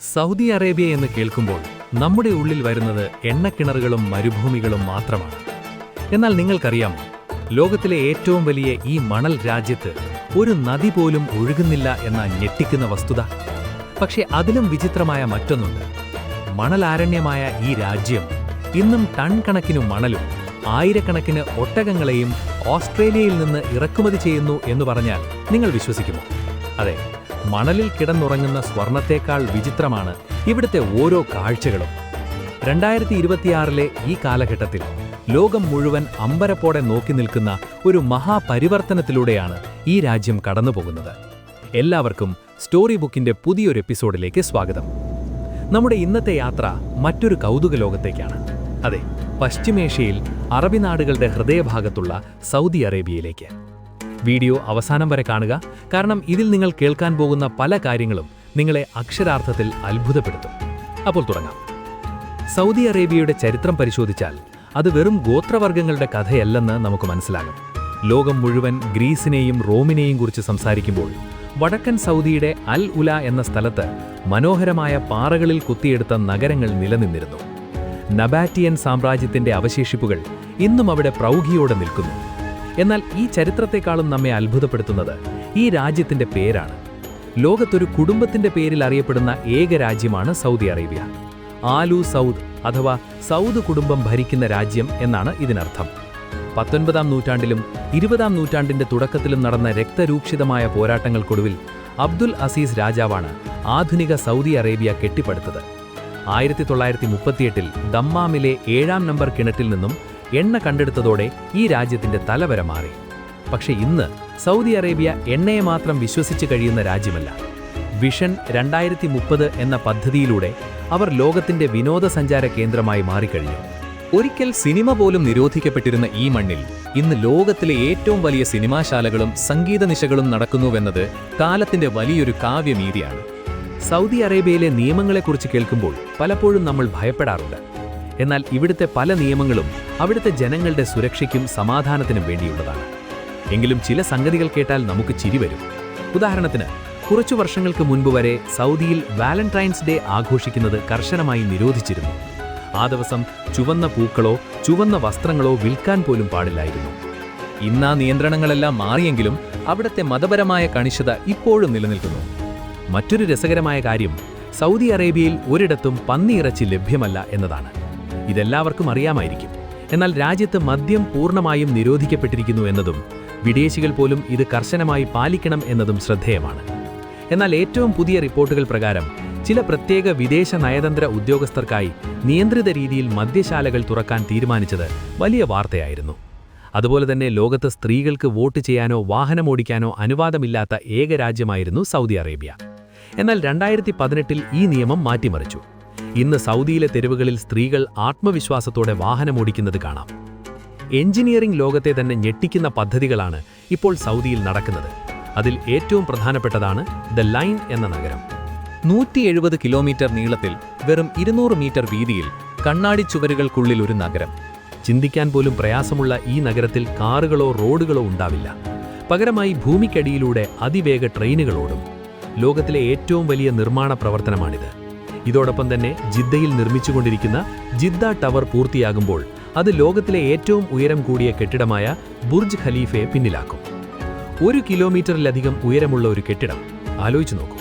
Saudi Arabia എന്ന് കേൾക്കുമ്പോൾ നമ്മുടെ ഉള്ളിൽ വരുന്നത് എണ്ണക്കിണറുകളും മരുഭൂമികളും മാത്രമാണ്. എന്നാൽ നിങ്ങൾക്കറിയാമോ ലോകത്തിലെ ഏറ്റവും വലിയ ഈ മണൽ രാജ്യത്ത് ഒരു നദി പോലും ഒഴുകുന്നില്ല എന്ന ഞെട്ടിക്കുന്ന വസ്തുത. പക്ഷേ അതിലും വിചിത്രമായ മറ്റൊന്നുണ്ട്. മണലാരണ്യമായ ഈ രാജ്യം ഇന്നും ടൺ കണക്കിനു മണലും ആയിരക്കണക്കിന് ഒട്ടകങ്ങളെയും ഓസ്ട്രേലിയയിൽ നിന്ന് ഇറക്കുമതി ചെയ്യുന്നു എന്ന് പറഞ്ഞാൽ നിങ്ങൾ വിശ്വസിക്കുമോ? അതെ മണലിൽ കിടന്നുറങ്ങുന്ന സ്വർണത്തേക്കാൾ വിചിത്രമാണ് ഇവിടുത്തെ ഓരോ കാഴ്ചകളും. രണ്ടായിരത്തി ഇരുപത്തിയാറിലെ ഈ കാലഘട്ടത്തിൽ ലോകം മുഴുവൻ അമ്പരപ്പോടെ നോക്കി നിൽക്കുന്ന ഒരു മഹാപരിവർത്തനത്തിലൂടെയാണ് ഈ രാജ്യം കടന്നുപോകുന്നത്. എല്ലാവർക്കും സ്റ്റോറി ബുക്കിന്റെ പുതിയൊരു എപ്പിസോഡിലേക്ക് സ്വാഗതം. നമ്മുടെ ഇന്നത്തെ യാത്ര മറ്റൊരു കൗതുക ലോകത്തേക്കാണ് അതെ പശ്ചിമേഷ്യയിൽ അറബി നാടുകളുടെ ഹൃദയഭാഗത്തുള്ള സൗദി അറേബ്യയിലേക്ക്. വീഡിയോ അവസാനം വരെ കാണുക. കാരണം ഇതിൽ നിങ്ങൾ കേൾക്കാൻ പോകുന്ന പല കാര്യങ്ങളും നിങ്ങളെ അക്ഷരാർത്ഥത്തിൽ അത്ഭുതപ്പെടുത്തും. അപ്പോൾ തുടങ്ങാം. സൗദി അറേബ്യയുടെ ചരിത്രം പരിശോധിച്ചാൽ അത് വെറും ഗോത്രവർഗങ്ങളുടെ കഥയല്ലെന്ന് നമുക്ക് മനസ്സിലാകും. ലോകം മുഴുവൻ ഗ്രീസിനെയും റോമിനെയും കുറിച്ച് സംസാരിക്കുമ്പോൾ വടക്കൻ സൗദിയുടെ അൽ ഉല എന്ന സ്ഥലത്ത് മനോഹരമായ പാറകളിൽ കുത്തിയെടുത്ത നഗരങ്ങൾ നിലനിന്നിരുന്നു. നബാറ്റിയൻ സാമ്രാജ്യത്തിന്റെ അവശേഷിപ്പുകൾ ഇന്നും അവിടെ പ്രൗഢിയോടെ നിൽക്കുന്നു. എന്നാൽ ഈ ചരിത്രത്തെക്കാളും നമ്മെ അത്ഭുതപ്പെടുത്തുന്നത് ഈ രാജ്യത്തിന്റെ പേരാണ്. ലോകത്തൊരു കുടുംബത്തിന്റെ പേരിൽ അറിയപ്പെടുന്ന ഏക രാജ്യമാണ് സൗദി അറേബ്യ. ആലു സൗദ് അഥവാ സൗദ് കുടുംബം ഭരിക്കുന്ന രാജ്യം എന്നാണ് ഇതിനർത്ഥം. പത്തൊൻപതാം നൂറ്റാണ്ടിലും ഇരുപതാം നൂറ്റാണ്ടിന്റെ തുടക്കത്തിലും നടന്ന രക്തരൂക്ഷിതമായ പോരാട്ടങ്ങൾക്കൊടുവിൽ അബ്ദുൽ അസീസ് രാജാവാണ് ആധുനിക സൗദി അറേബ്യ കെട്ടിപ്പടുത്തത്. ആയിരത്തി തൊള്ളായിരത്തി മുപ്പത്തിയെട്ടിൽ ദമ്മാമിലെ ഏഴാം നമ്പർ കിണറ്റിൽ നിന്നും എണ്ണ കണ്ടെടുത്തതോടെ ഈ രാജ്യത്തിന്റെ തലവര മാറി. പക്ഷെ ഇന്ന് സൗദി അറേബ്യ എണ്ണയെ മാത്രം വിശ്വസിച്ച് കഴിയുന്ന രാജ്യമല്ല. വിഷൻ രണ്ടായിരത്തി മുപ്പത് എന്ന പദ്ധതിയിലൂടെ അവർ ലോകത്തിന്റെ വിനോദസഞ്ചാര കേന്ദ്രമായി മാറിക്കഴിഞ്ഞു. ഒരിക്കൽ സിനിമ പോലും നിരോധിക്കപ്പെട്ടിരുന്ന ഈ മണ്ണിൽ ഇന്ന് ലോകത്തിലെ ഏറ്റവും വലിയ സിനിമാശാലകളും സംഗീത നിശകളും നടക്കുന്നുവെന്നത് കാലത്തിന്റെ വലിയൊരു കാവ്യമീതിയാണ്. സൗദി അറേബ്യയിലെ നിയമങ്ങളെക്കുറിച്ച് കേൾക്കുമ്പോൾ പലപ്പോഴും നമ്മൾ ഭയപ്പെടാറുണ്ട്. എന്നാൽ ഇവിടുത്തെ പല നിയമങ്ങളും അവിടുത്തെ ജനങ്ങളുടെ സുരക്ഷയ്ക്കും സമാധാനത്തിനും വേണ്ടിയുള്ളതാണ്. എങ്കിലും ചില സംഗതികൾ കേട്ടാൽ നമുക്ക് ചിരി വരും. ഉദാഹരണത്തിന് കുറച്ചു വർഷങ്ങൾക്ക് മുൻപ് വരെ സൗദിയിൽ വാലന്റൈൻസ് ഡേ ആഘോഷിക്കുന്നത് കർശനമായി നിരോധിച്ചിരുന്നു. ആ ദിവസം ചുവന്ന പൂക്കളോ ചുവന്ന വസ്ത്രങ്ങളോ വിൽക്കാൻ പോലും പാടില്ലായിരുന്നു. ഇന്ന് ആ നിയന്ത്രണങ്ങളെല്ലാം മാറിയെങ്കിലും അവിടുത്തെ മതപരമായ കണിശത ഇപ്പോഴും നിലനിൽക്കുന്നു. മറ്റൊരു രസകരമായ കാര്യം സൗദി അറേബ്യയിൽ ഒരിടത്തും പന്നിയിറച്ചി ലഭ്യമല്ല എന്നതാണ്. ഇതെല്ലാവർക്കും അറിയാമായിരിക്കും. എന്നാൽ രാജ്യത്ത് മദ്യം പൂർണമായും നിരോധിക്കപ്പെട്ടിരിക്കുന്നു എന്നതും വിദേശികൾ പോലും ഇത് കർശനമായി പാലിക്കണം എന്നതും ശ്രദ്ധേയമാണ്. എന്നാൽ ഏറ്റവും പുതിയ റിപ്പോർട്ടുകൾ പ്രകാരം ചില പ്രത്യേക വിദേശ നയതന്ത്ര ഉദ്യോഗസ്ഥർക്കായി നിയന്ത്രിത രീതിയിൽ മദ്യശാലകൾ തുറക്കാൻ തീരുമാനിച്ചത് വലിയ വാർത്തയായിരുന്നു. അതുപോലെ തന്നെ ലോകത്ത് സ്ത്രീകൾക്ക് വോട്ട് ചെയ്യാനോ വാഹനമോടിക്കാനോ അനുവാദമില്ലാത്ത ഏക രാജ്യമായിരുന്നു സൗദി അറേബ്യ. എന്നാൽ രണ്ടായിരത്തി പതിനെട്ടിൽ ഈ നിയമം മാറ്റിമറിച്ചു. ഇന്ന് സൗദിയിലെ തെരുവുകളിൽ സ്ത്രീകൾ ആത്മവിശ്വാസത്തോടെ വാഹനമോടിക്കുന്നത് കാണാം. എഞ്ചിനീയറിംഗ് ലോകത്തെ തന്നെ ഞെട്ടിക്കുന്ന പദ്ധതികളാണ് ഇപ്പോൾ സൗദിയിൽ നടക്കുന്നത്. അതിൽ ഏറ്റവും പ്രധാനപ്പെട്ടതാണ് ദ ലൈൻ എന്ന നഗരം. നൂറ്റി എഴുപത് കിലോമീറ്റർ നീളത്തിൽ വെറും ഇരുന്നൂറ് മീറ്റർ വീതിയിൽ കണ്ണാടി ചുവരുകൾക്കുള്ളിൽ ഒരു നഗരം. ചിന്തിക്കാൻ പോലും പ്രയാസമുള്ള ഈ നഗരത്തിൽ കാറുകളോ റോഡുകളോ ഉണ്ടാവില്ല. പകരമായി ഭൂമിക്കടിയിലൂടെ അതിവേഗ ട്രെയിനുകളോടും ലോകത്തിലെ ഏറ്റവും വലിയ നിർമ്മാണ പ്രവർത്തനമാണിത്. ഇതോടൊപ്പം തന്നെ ജിദ്ദയിൽ നിർമ്മിച്ചുകൊണ്ടിരിക്കുന്ന ജിദ്ദ ടവർ പൂർത്തിയാകുമ്പോൾ അത് ലോകത്തിലെ ഏറ്റവും ഉയരം കൂടിയ കെട്ടിടമായ ബുർജ് ഖലീഫയെ പിന്നിലാക്കും. ഒരു കിലോമീറ്ററിലധികം ഉയരമുള്ള ഒരു കെട്ടിടം. ആലോചിച്ചു നോക്കൂ.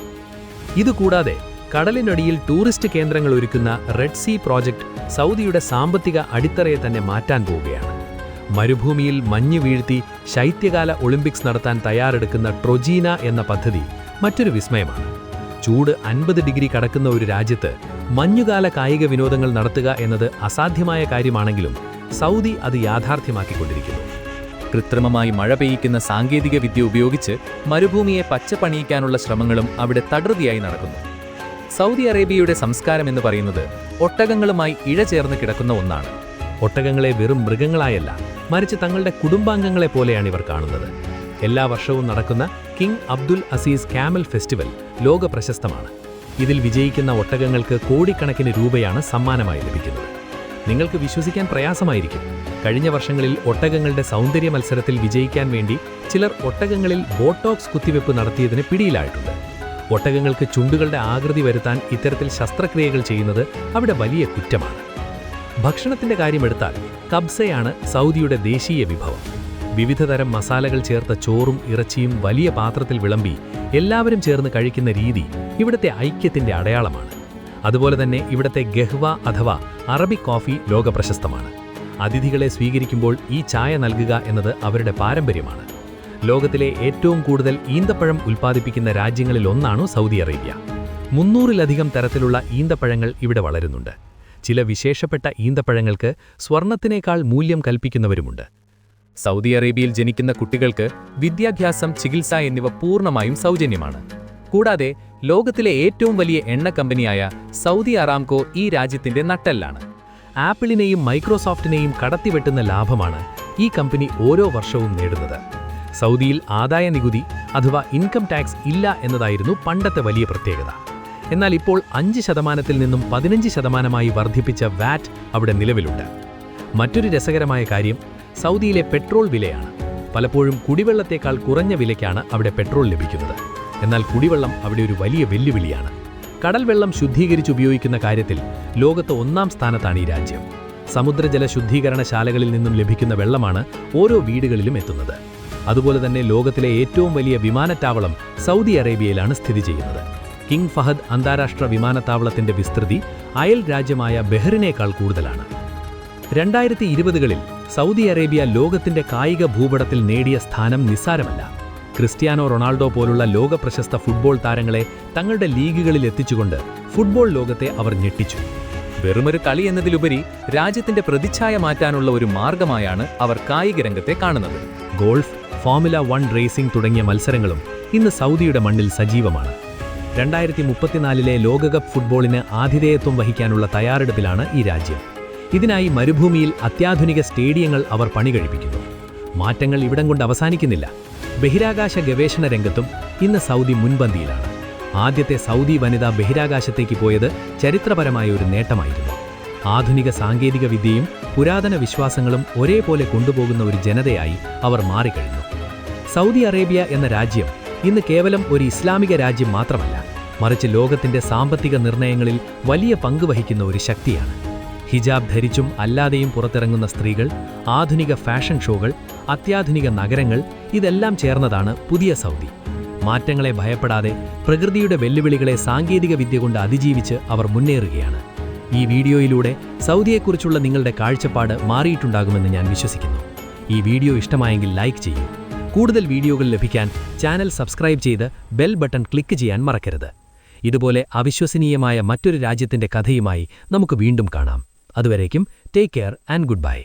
ഇതുകൂടാതെ കടലിനടിയിൽ ടൂറിസ്റ്റ് കേന്ദ്രങ്ങൾ ഒരുക്കുന്ന റെഡ് സീ പ്രോജക്റ്റ് സൗദിയുടെ സാമ്പത്തിക അടിത്തറയെ തന്നെ മാറ്റാൻ പോവുകയാണ്. മരുഭൂമിയിൽ മഞ്ഞ് വീഴ്ത്തി ശൈത്യകാല ഒളിമ്പിക്സ് നടത്താൻ തയ്യാറെടുക്കുന്ന ട്രൊജീന എന്ന പദ്ധതി മറ്റൊരു വിസ്മയമാണ്. ചൂട് അൻപത് ഡിഗ്രി കടക്കുന്ന ഒരു രാജ്യത്ത് മഞ്ഞുകാല കായിക വിനോദങ്ങൾ നടത്തുക എന്നത് അസാധ്യമായ കാര്യമാണെങ്കിലും സൗദി അത് യാഥാർത്ഥ്യമാക്കിക്കൊണ്ടിരിക്കുന്നു. കൃത്രിമമായി മഴ പെയ്യിക്കുന്ന സാങ്കേതിക വിദ്യ ഉപയോഗിച്ച് മരുഭൂമിയെ പച്ചപ്പണിയിക്കാനുള്ള ശ്രമങ്ങളും അവിടെ തടൃതിയായി നടക്കുന്നു. സൗദി അറേബ്യയുടെ സംസ്കാരം എന്ന് പറയുന്നത് ഒട്ടകങ്ങളുമായി ഇഴചേർന്ന് കിടക്കുന്ന ഒന്നാണ്. ഒട്ടകങ്ങളെ വെറും മൃഗങ്ങളായല്ല മറിച്ച് തങ്ങളുടെ കുടുംബാംഗങ്ങളെ പോലെയാണ് ഇവർ കാണുന്നത്. എല്ലാ വർഷവും നടക്കുന്ന King Abdul Aziz camel festival ലോക പ്രശസ്തമാണ് ഇതിൽ വിജയിക്കുന്ന ഒട്ടകങ്ങൾക്ക് കോടിക്കണക്കിന് രൂപയാണ് സമ്മാനമായി ലഭിക്കുന്നത്. നിങ്ങൾക്ക് വിശ്വസിക്കാൻ പ്രയാസമായിരിക്കും. കഴിഞ്ഞ വർഷങ്ങളിൽ ഒട്ടകങ്ങളുടെ സൗന്ദര്യ മത്സരത്തിൽ വിജയിക്കാൻ വേണ്ടി ചിലർ ഒട്ടകങ്ങളിൽ ബോട്ടോക്സ് കുത്തിവെപ്പ് നടത്തിയതിന് പിടിയിലായിട്ടുണ്ട്. ഒട്ടകങ്ങൾക്ക് ചുണ്ടുകളുടെ ആകൃതി വരുത്താൻ ഇത്തരത്തിൽ ശസ്ത്രക്രിയകൾ ചെയ്യുന്നത് അവിടെ വലിയ കുറ്റമാണ്. ഭക്ഷണത്തിന്റെ കാര്യമെടുത്താൽ കബ്സയാണ് സൗദിയുടെ ദേശീയ വിഭവം. വിവിധതരം മസാലകൾ ചേർത്ത ചോറും ഇറച്ചിയും വലിയ പാത്രത്തിൽ വിളമ്പി എല്ലാവരും ചേർന്ന് കഴിക്കുന്ന രീതി ഇവിടുത്തെ ഐക്യത്തിന്റെ അടയാളമാണ്. അതുപോലെ തന്നെ ഇവിടുത്തെ ഗഹ്വ അഥവാ അറബിക് കോഫി ലോകപ്രശസ്തമാണ്. അതിഥികളെ സ്വീകരിക്കുമ്പോൾ ഈ ചായ നൽകുക എന്നത് അവരുടെ പാരമ്പര്യമാണ്. ലോകത്തിലെ ഏറ്റവും കൂടുതൽ ഈന്തപ്പഴം ഉൽപ്പാദിപ്പിക്കുന്ന രാജ്യങ്ങളിൽ ഒന്നാണ് സൗദി അറേബ്യ. മുന്നൂറിലധികം തരത്തിലുള്ള ഈന്തപ്പഴങ്ങൾ ഇവിടെ വളരുന്നുണ്ട്. ചില വിശേഷപ്പെട്ട ഈന്തപ്പഴങ്ങൾക്ക് സ്വർണത്തിനേക്കാൾ മൂല്യം കൽപ്പിക്കുന്നവരുമുണ്ട്. സൗദി അറേബ്യയിൽ ജനിക്കുന്ന കുട്ടികൾക്ക് വിദ്യാഭ്യാസം ചികിത്സ എന്നിവ പൂർണമായും സൗജന്യമാണ്. കൂടാതെ ലോകത്തിലെ ഏറ്റവും വലിയ എണ്ണ കമ്പനിയായ സൗദി അറാംകോ ഈ രാജ്യത്തിന്റെ നട്ടെല്ലാണ്. ആപ്പിളിനെയും മൈക്രോസോഫ്റ്റിനെയും കടത്തിവെട്ടുന്ന ലാഭമാണ് ഈ കമ്പനി ഓരോ വർഷവും നേടുന്നത്. സൗദിയിൽ ആദായ നികുതി അഥവാ ഇൻകം ടാക്സ് ഇല്ല എന്നതായിരുന്നു പണ്ടത്തെ വലിയ പ്രത്യേകത. എന്നാൽ ഇപ്പോൾ അഞ്ച് ശതമാനത്തിൽ നിന്നും പതിനഞ്ച് ശതമാനമായി വർദ്ധിപ്പിച്ച വാറ്റ് അവിടെ നിലവിലുണ്ട്. മറ്റൊരു രസകരമായ കാര്യം സൗദിയിലെ പെട്രോൾ വിലയാണ്. പലപ്പോഴും കുടിവെള്ളത്തേക്കാൾ കുറഞ്ഞ വിലയ്ക്കാണ് അവിടെ പെട്രോൾ ലഭിക്കുന്നത്. എന്നാൽ കുടിവെള്ളം അവിടെ ഒരു വലിയ വെല്ലുവിളിയാണ്. കടൽ വെള്ളം ശുദ്ധീകരിച്ചുപയോഗിക്കുന്ന കാര്യത്തിൽ ലോകത്ത് ഒന്നാം സ്ഥാനത്താണ് ഈ രാജ്യം. സമുദ്രജല ശുദ്ധീകരണശാലകളിൽ നിന്നും ലഭിക്കുന്ന വെള്ളമാണ് ഓരോ വീടുകളിലും എത്തുന്നത്. അതുപോലെ തന്നെ ലോകത്തിലെ ഏറ്റവും വലിയ വിമാനത്താവളം സൗദി അറേബ്യയിലാണ് സ്ഥിതി ചെയ്യുന്നത്. കിങ് ഫഹദ് അന്താരാഷ്ട്ര വിമാനത്താവളത്തിന്റെ വിസ്തൃതി അയൽ രാജ്യമായ ബെഹ്റിനേക്കാൾ കൂടുതലാണ്. രണ്ടായിരത്തി ഇരുപതുകളിൽ സൗദി അറേബ്യ ലോകത്തിന്റെ കായിക ഭൂപടത്തിൽ നേടിയ സ്ഥാനം നിസ്സാരമല്ല. ക്രിസ്ത്യാനോ റൊണാൾഡോ പോലുള്ള ലോക പ്രശസ്ത ഫുട്ബോൾ താരങ്ങളെ തങ്ങളുടെ ലീഗുകളിൽ എത്തിച്ചുകൊണ്ട് ഫുട്ബോൾ ലോകത്തെ അവർ ഞെട്ടിച്ചു. വെറുമൊരു കളി എന്നതിലുപരി രാജ്യത്തിന്റെ പ്രതിച്ഛായ മാറ്റാനുള്ള ഒരു മാർഗമായാണ് അവർ കായിക രംഗത്തെ കാണുന്നത്. ഗോൾഫ് ഫോമുല വൺ റേസിംഗ് തുടങ്ങിയ മത്സരങ്ങളും ഇന്ന് സൗദിയുടെ മണ്ണിൽ സജീവമാണ്. രണ്ടായിരത്തി മുപ്പത്തിനാലിലെ ലോകകപ്പ് ഫുട്ബോളിന് ആതിഥേയത്വം വഹിക്കാനുള്ള തയ്യാറെടുപ്പിലാണ് ഈ രാജ്യം. ഇതിനായി മരുഭൂമിയിൽ അത്യാധുനിക സ്റ്റേഡിയങ്ങൾ അവർ പണികഴിപ്പിക്കുന്നു. മാറ്റങ്ങൾ ഇവിടം കൊണ്ട് അവസാനിക്കുന്നില്ല. ബഹിരാകാശ ഗവേഷണ രംഗത്തും ഇന്ന് സൗദി മുൻപന്തിയിലാണ്. ആദ്യത്തെ സൗദി വനിത ബഹിരാകാശത്തേക്ക് പോയത് ചരിത്രപരമായ ഒരു നേട്ടമായിരുന്നു. ആധുനിക സാങ്കേതിക വിദ്യയും പുരാതന വിശ്വാസങ്ങളും ഒരേപോലെ കൊണ്ടുപോകുന്ന ഒരു ജനതയായി അവർ മാറിക്കഴിഞ്ഞു. സൗദി അറേബ്യ എന്ന രാജ്യം ഇന്ന് കേവലം ഒരു ഇസ്ലാമിക രാജ്യം മാത്രമല്ല മറിച്ച് ലോകത്തിന്റെ സാമ്പത്തിക നിർണയങ്ങളിൽ വലിയ പങ്ക് വഹിക്കുന്ന ഒരു ശക്തിയാണ്. ഹിജാബ് ധരിച്ചും അല്ലാതെയും പുറത്തിറങ്ങുന്ന സ്ത്രീകൾ ആധുനിക ഫാഷൻ ഷോകൾ അത്യാധുനിക നഗരങ്ങൾ ഇതെല്ലാം ചേർന്നതാണ് പുതിയ സൗദി. മാറ്റങ്ങളെ ഭയപ്പെടാതെ പ്രകൃതിയുടെ വെല്ലുവിളികളെ സാങ്കേതിക വിദ്യ കൊണ്ട് അതിജീവിച്ച് അവർ മുന്നേറുകയാണ്. ഈ വീഡിയോയിലൂടെ സൗദിയെക്കുറിച്ചുള്ള നിങ്ങളുടെ കാഴ്ചപ്പാട് മാറിയിട്ടുണ്ടാകുമെന്ന് ഞാൻ വിശ്വസിക്കുന്നു. ഈ വീഡിയോ ഇഷ്ടമായെങ്കിൽ ലൈക്ക് ചെയ്യൂ. കൂടുതൽ വീഡിയോകൾ ലഭിക്കാൻ ചാനൽ സബ്സ്ക്രൈബ് ചെയ്ത് ബെൽ ബട്ടൺ ക്ലിക്ക് ചെയ്യാൻ മറക്കരുത്. ഇതുപോലെ അവിശ്വസനീയമായ മറ്റൊരു രാജ്യത്തിന്റെ കഥയുമായി നമുക്ക് വീണ്ടും കാണാം. അതുവരേക്കും take care and good bye.